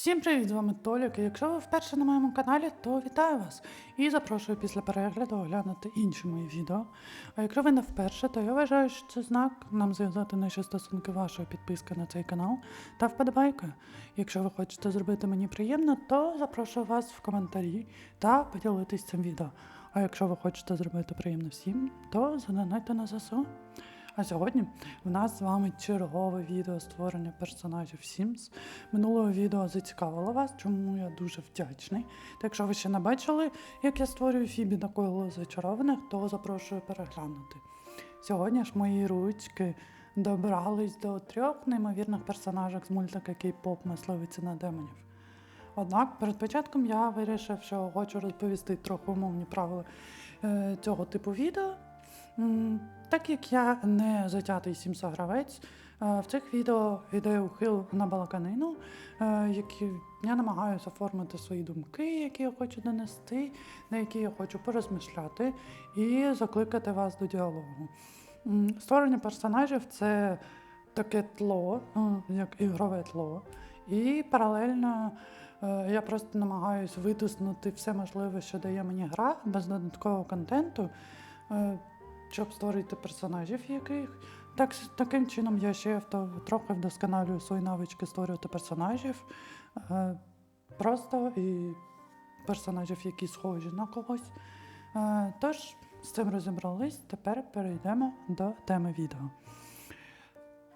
Всім привіт, з вами Толік. Якщо ви вперше на моєму каналі, то вітаю вас і запрошую після перегляду оглянути інші мої відео. А якщо ви не вперше, то я вважаю, що це знак нам зв'язати наші стосунки вашої підписки на цей канал та вподобайкою. Якщо ви хочете зробити мені приємно, то запрошую вас в коментарі та поділитись цим відео. А якщо ви хочете зробити приємно всім, то задонайте на ЗСУ. А сьогодні в нас з вами чергове відео створення персонажів Sims. Минулого відео зацікавило вас, чому я дуже вдячний. Та якщо ви ще не бачили, як я створюю Фібі на коло зачарованих, то запрошую переглянути. Сьогодні ж мої ручки добрались до трьох неймовірних персонажок з мультика Кей-поп Мисливиці на демонів. Однак перед початком я вирішив, що хочу розповісти трохи умовні правила е, цього типу відео. Так як я не затятий сімсогравець, е, в цих відео йде ухил на балаканину, е, які я намагаюся оформити свої думки, які я хочу донести, на які я хочу порозмишляти, і закликати вас до діалогу. Створення персонажів це таке тло, ну, як ігрове тло. І паралельно е, я просто намагаюся витиснути все можливе, що дає мені гра без додаткового контенту, щоб створити персонажів яких. Так, таким чином я ще трохи вдосконалюю свої навички створювати персонажів. Е, просто і персонажів, які схожі на когось. Е, тож, з цим розібрались, тепер перейдемо до теми відео.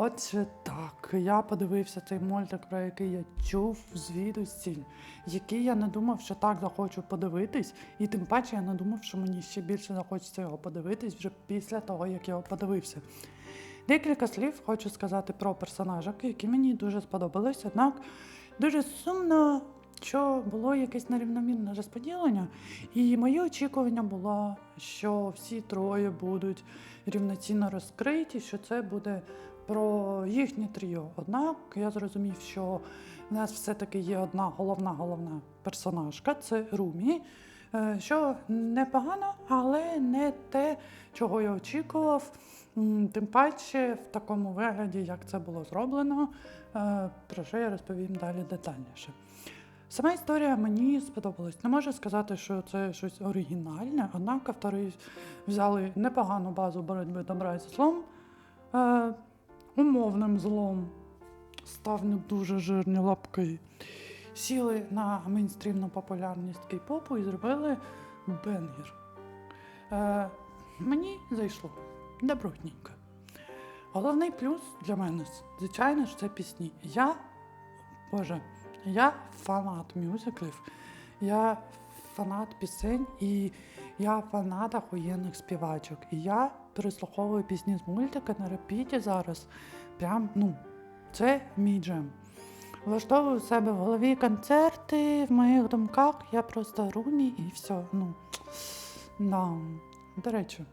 Отже, так, я подивився цей мультик, про який я чув звідусіль, який я не думав, що так захочу подивитись, і тим паче я не думав, що мені ще більше захочеться його подивитись вже після того, як я його подивився. Декілька слів хочу сказати про персонажок, які мені дуже сподобались, однак дуже сумно, що було якесь нерівномірне розподілення, і моє очікування було, що всі троє будуть рівноцінно розкриті, що це буде про їхнє тріо. Однак я зрозумів, що в нас все-таки є одна головна головна персонажка це Румі. е, Що непогано, але не те, чого я очікував. Тим паче в такому вигляді, як це було зроблено, е, про що я розповім далі детальніше. Сама історія мені сподобалась. Не можу сказати, що це щось оригінальне, однак автори взяли непогану базу боротьби добра зі злом. Умовним злом став не дуже жирні лапки. Сіли на мейнстрімну популярність кей-попу і зробили бенгер. Е, мені зайшло добротненько. Головний плюс для мене, звичайно ж, це пісні. Я, боже, я фанат мюзиклів, я фанат пісень і я фанат охуєнних співачок. І я переслуховую пісні з мультика на репіті зараз. Прям, ну, це мій джем. Влаштовую у себе в голові концерти, в моїх думках я просто румі і все. Ну, да. До речі,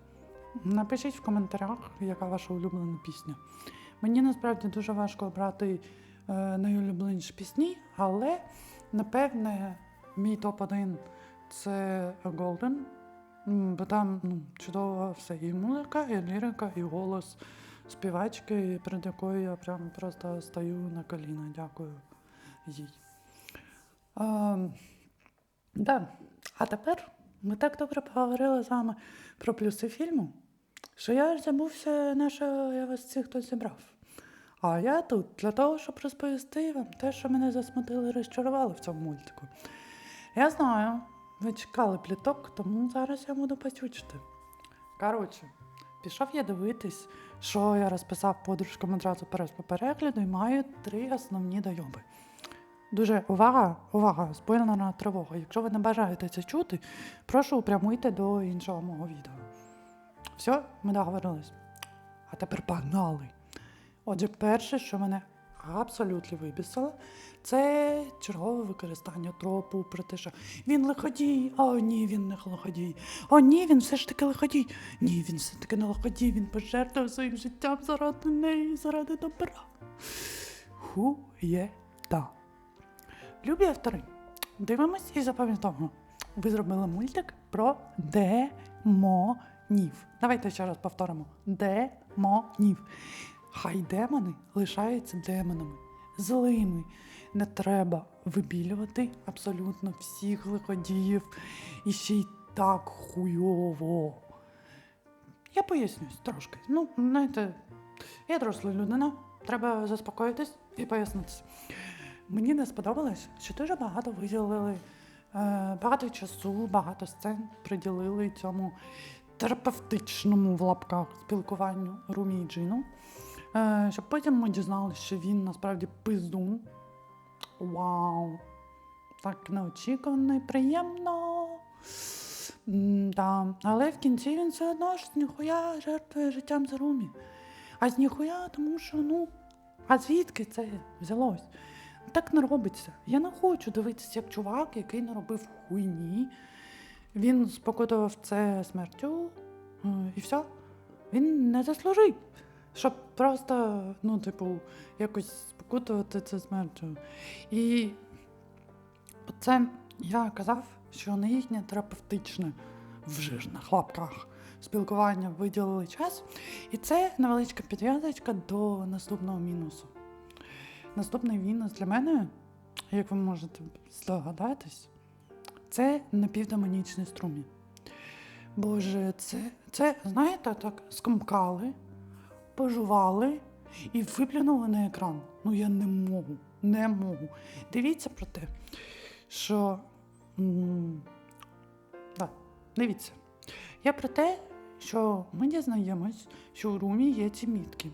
напишіть в коментарях, яка ваша улюблена пісня. Мені насправді дуже важко обрати е, найулюбленіші пісні, але напевне мій топ-1 це Golden. Бо там ну, чудово все і музика, і лірика, і голос співачки, перед якою я прям просто стою на коліна. Дякую їй. А, да. а тепер ми так добре поговорили з вами про плюси фільму, що я аж забувся, на що я вас всіх тут зібрав. А я тут для того, щоб розповісти вам те, що мене засмутили і розчарували в цьому мультику. Я знаю, ви чекали пліток, тому зараз я буду пацючити. Коротше, пішов я дивитись, що я розписав подружкам одразу по перегляду і маю три основні дойоби. Дуже увага, увага, спойлерна тривога. Якщо ви не бажаєте це чути, прошу прямуйте до іншого мого відео. Все, ми договорились. А тепер погнали. Отже, перше, що мене абсолютно вибісило, це чергове використання тропу про те, що він лиходій, о, ні, він не лиходій. О, ні, він все ж таки лиходій. Ні, він все таки не лиходій, він пожертвував своїм життям заради неї, заради добра. Хуєта. Любі автори, дивимось і запам'ятовуємо. Ви зробили мультик про демонів. Давайте ще раз повторимо: демонів. Хай демони лишаються демонами, злими, не треба вибілювати абсолютно всіх лиходіїв і ще й так хуйово. Я пояснюсь трошки. Ну, знаєте, я доросла людина, треба заспокоїтись і пояснитися. Мені не сподобалось, що дуже багато виділили, е, багато часу, багато сцен приділили цьому терапевтичному в лапках спілкуванню Румі і Джину. Е, щоб потім ми дізналися, що він насправді пиздун. Вау! Так неочікувано і приємно. Да. Але в кінці він все одно ж з ніхуя жертвує життям за Румі. А з ніхуя, тому що, ну, а звідки це взялось? Так не робиться. Я не хочу дивитися, як чувак, який наробив хуйні. Він спокутував це смертю, е, і все. Він не заслужив, щоб просто, ну, типу, якось спокутувати це смертю. І це я казав, що на їхнє терапевтичне в жирних лапках спілкування виділили час. І це невеличка підв'язочка до наступного мінусу. Наступний мінус для мене, як ви можете здогадатись, це напівдемонічний струмі. Боже, це, це, знаєте, так скомкали, пожували і виплюнули на екран. Ну я не можу, не можу. Дивіться про те, що. Да, дивіться. Я про те, що ми дізнаємось, що у Румі є ці мітки.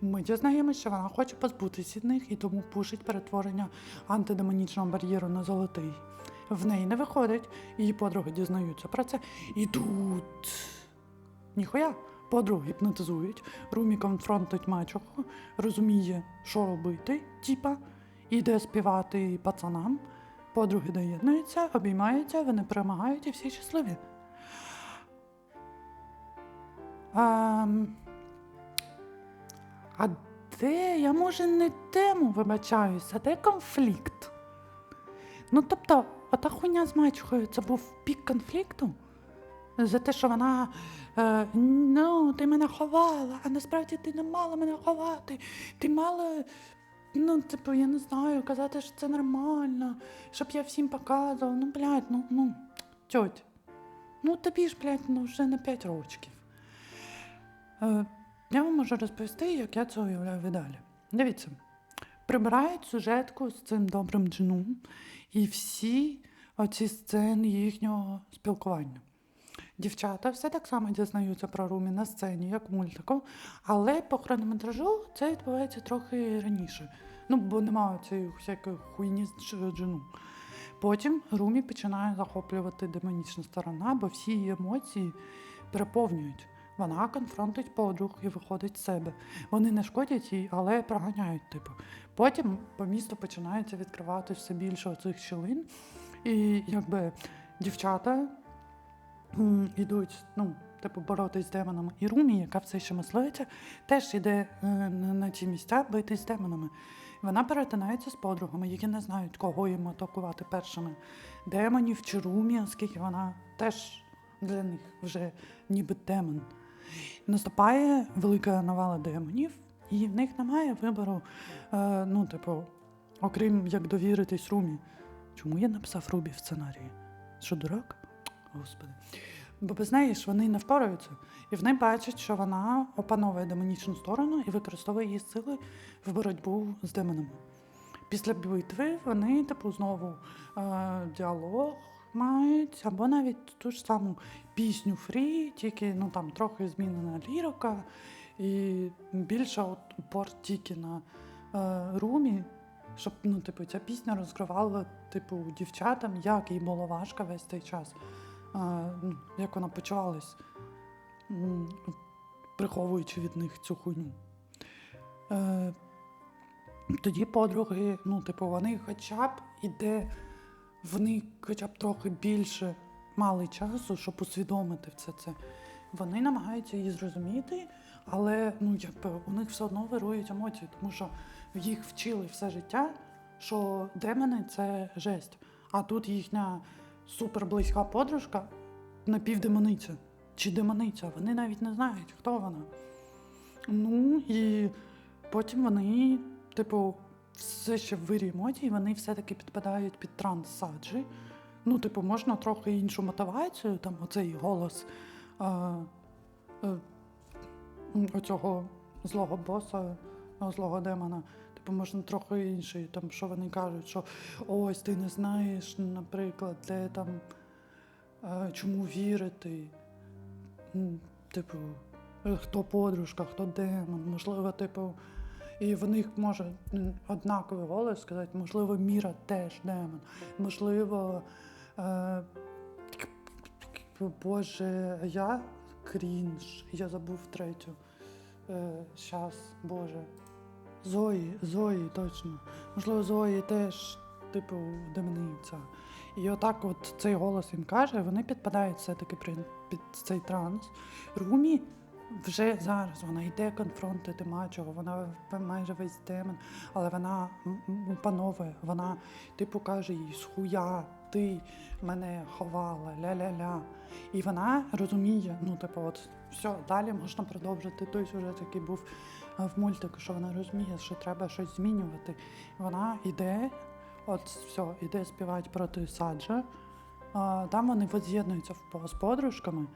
Ми дізнаємось, що вона хоче позбутися від них і тому пушить перетворення антидемонічного бар'єру на золотий. В неї не виходить, її подруги дізнаються про це. І тут. Ніхуя. Подруги гіпнотизують, Румі конфронтують мачуху, розуміє, що робити, типа, іде співати пацанам. Подруги доєднуються, обіймаються, вони перемагають і всі щасливі. А, а де, я може не тему вибачаюся, де конфлікт? Ну, тобто, ота хуйня з мачухою, це був пік конфлікту? За те, що вона е, ну, ти мене ховала, а насправді ти не мала мене ховати. Ти мала, ну, типу, я не знаю, казати, що це нормально, щоб я всім показувала. Ну, блядь, ну, ну, тьоть, ну тобі ж, блядь, ну вже не 5 років. Е, я вам можу розповісти, як я це уявляю віддалі. Дивіться, прибирають сюжетку з цим добрим джином і всі оці сцени їхнього спілкування. Дівчата все так само дізнаються про Румі на сцені, як в мультику, але по хронометражу це відбувається трохи раніше. Ну, бо немає цієї всякої хуйні з джину. Потім Румі починає захоплювати демонічна сторона, бо всі її емоції переповнюють. Вона конфронтує подруг і виходить з себе. Вони не шкодять їй, але проганяють, типу. Потім по місту починається відкривати все більше оцих щілин, і якби дівчата м, ідуть, ну, типу, боротись з демонами. І Румі, яка все ще мисливиця, теж іде е, на, ці місця битись з демонами. Вона перетинається з подругами, які не знають, кого їм атакувати першими демонів чи Румі, оскільки вона теж для них вже ніби демон. Наступає велика навала демонів, і в них немає вибору, е, ну, типу, окрім як довіритись Румі. Чому я написав Рубі в сценарії? Що дурак? Господи. Бо без неї ж вони не впораються. І вони бачать, що вона опановує демонічну сторону і використовує її сили в боротьбу з демонами. Після битви вони, типу, знову е, діалог мають, або навіть ту ж саму пісню Фрі, тільки ну, там трохи змінена лірока, і більше от упор тільки на е, румі, щоб ну, типу, ця пісня розкривала типу, дівчатам, як їй було важко весь цей час, як вона почувалась, приховуючи від них цю хуйню. Е, тоді подруги, ну, типу, вони хоча б іде, вони хоча б трохи більше мали часу, щоб усвідомити все це. Вони намагаються її зрозуміти, але ну, якби, у них все одно вирують емоції, тому що їх вчили все життя, що демони це жесть. А тут їхня суперблизька подружка напівдемониця чи демониця. Вони навіть не знають, хто вона. Ну і потім вони, типу, все ще в вирі емоцій, вони все-таки підпадають під транс саджі. Ну, типу, можна трохи іншу мотивацію, там оцей голос а, е, оцього злого боса, злого демона. Типу, можна трохи інший, там, що вони кажуть, що ось ти не знаєш, наприклад, де там е, чому вірити. Типу, е, хто подружка, хто демон, можливо, типу. І в них може однаковий голос сказати, можливо, Міра теж демон, можливо, е, Боже, я крінж, я забув третю. Е, щас, Боже. Зої, Зої, точно. Можливо, Зої теж, типу, демониця. І отак от цей голос їм каже, вони підпадають все-таки під цей транс. Румі вже зараз вона йде конфронтити мачого, вона майже весь демон, але вона панове, вона типу каже їй схуя, ти мене ховала, ля-ля-ля. І вона розуміє, ну, типу, от все, далі можна продовжити той сюжет, який був в мультику, що вона розуміє, що треба щось змінювати. Вона йде, от все, йде співати проти Саджа. Там вони воз'єднуються з подружками.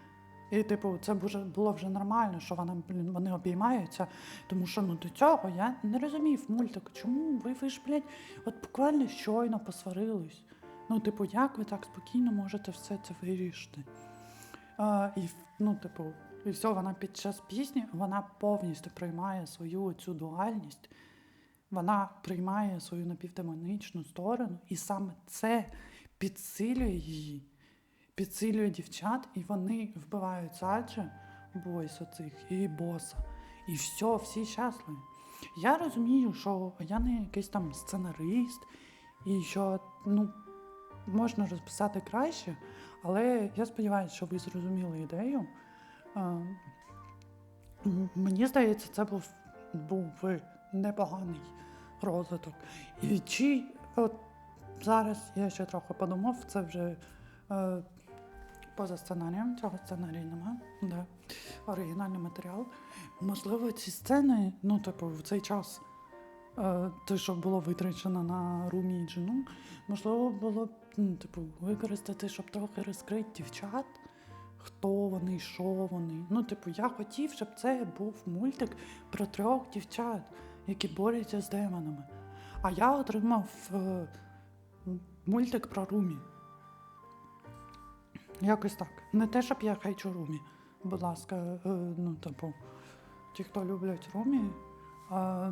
І, типу, це було вже нормально, що вона, блін, вони обіймаються. Тому що ну до цього я не розумів мультик, чому ви, ви ж, блядь, от буквально щойно посварились. Ну, типу, як ви так спокійно можете все це вирішити? А, і, ну, типу, і все, вона під час пісні вона повністю приймає свою цю дуальність, вона приймає свою напівдемонічну сторону, і саме це підсилює її, підсилює дівчат, і вони вбивають Саджа, бойс оцих, і боса. І все, всі щасливі. Я розумію, що я не якийсь там сценарист, і що ну, можна розписати краще, але я сподіваюся, що ви зрозуміли ідею. Мені здається, це був, був непоганий розвиток. І чи от зараз я ще трохи подумав, це вже е, поза сценарієм, цього сценарію нема, да. оригінальний матеріал. Можливо, ці сцени, ну, типу, в цей час, е, те, що було витрачено на Румі і Джину, можливо, було ну, типу, використати, щоб трохи розкрити дівчат, хто вони, що вони. Ну, типу, я хотів, щоб це був мультик про трьох дівчат, які борються з демонами. А я отримав е, мультик про Румі. Якось так. Не те, щоб я хейчу Румі. Будь ласка, е, ну, типу, ті, хто люблять Румі, а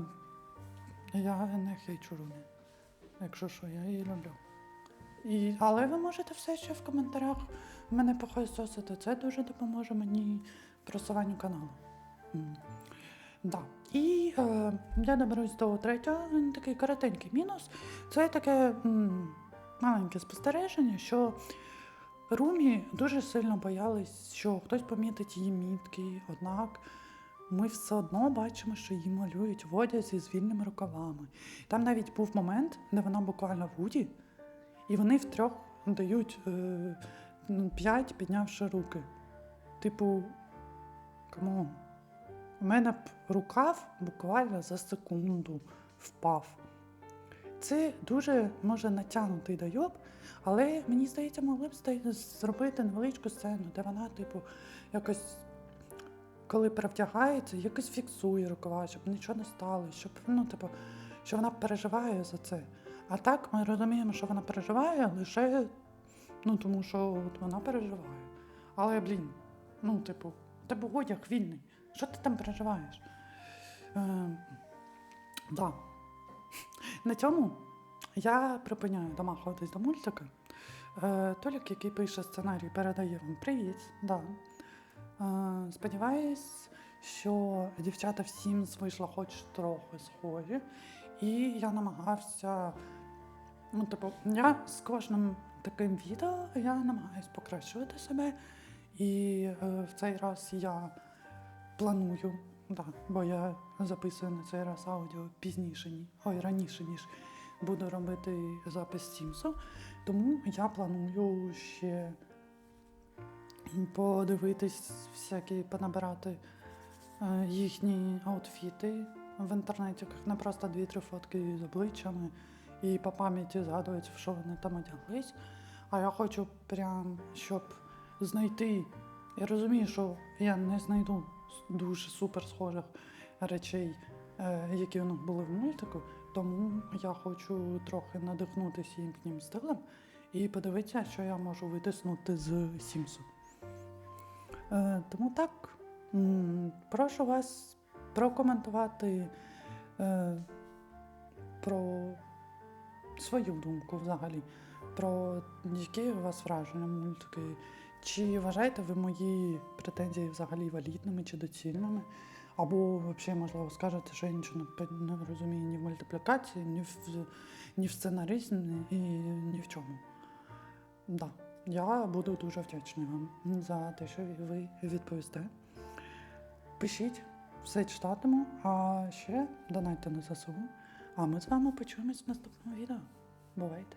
я не хейчу Румі. Якщо що, я її люблю. І, але ви можете все ще в коментарях мене похайсосити. Це дуже допоможе мені просуванню каналу. Да. І е, я доберусь до третього, він такий коротенький мінус. Це таке м, маленьке спостереження, що Румі дуже сильно боялись, що хтось помітить її мітки, однак ми все одно бачимо, що її малюють в одязі з вільними рукавами. Там навіть був момент, де вона буквально в Уді, і вони втрьох дають е, ну, п'ять, піднявши руки. Типу, камон. У мене б рукав буквально за секунду впав. Це дуже може натягнутий дайоб, але мені здається, могли б зробити невеличку сцену, де вона, типу, якось, коли перевдягається, якось фіксує рукава, щоб нічого не сталося, щоб, ну, типу, що вона переживає за це. А так ми розуміємо, що вона переживає лише ну, тому що от вона переживає. Але, блін, ну, типу, тебе одяг вільний. Що ти там переживаєш? Е, да. На цьому я припиняю домахуватись до мультика. Е, Толік, який пише сценарій, передає вам привіт. Да. Е, сподіваюсь, що дівчата всім вийшло хоч трохи схожі. І я намагався. Ну, типу, я з кожним таким відео я намагаюсь покращувати себе. І е, в цей раз я планую, да, бо я записую на цей раз аудіо пізніше, ні, ой, раніше, ніж буду робити запис Сімсу. Тому я планую ще подивитись, всякі понабирати е, їхні аутфіти, в інтернеті, не просто дві-три фотки з обличчями і по пам'яті згадують, що вони там одяглись. А я хочу прям, щоб знайти. Я розумію, що я не знайду дуже супер схожих речей, е, які у них були в мультику, тому я хочу трохи надихнутися їхнім стилем і подивитися, що я можу витиснути з Сімсу. Е, тому так, прошу вас прокоментувати е, про свою думку взагалі, про які у вас враження мультики. Чи вважаєте ви мої претензії взагалі валідними чи доцільними? Або взагалі, можливо, скажете, що я нічого не, розумію ні в мультиплікації, ні в, ні в сценаризмі і ні в чому. Да. Я буду дуже вдячний вам за те, що ви відповісте. Пишіть, все читатиму, а ще донайте на ЗСУ. А ми з вами почуємось в наступному відео. Бувайте!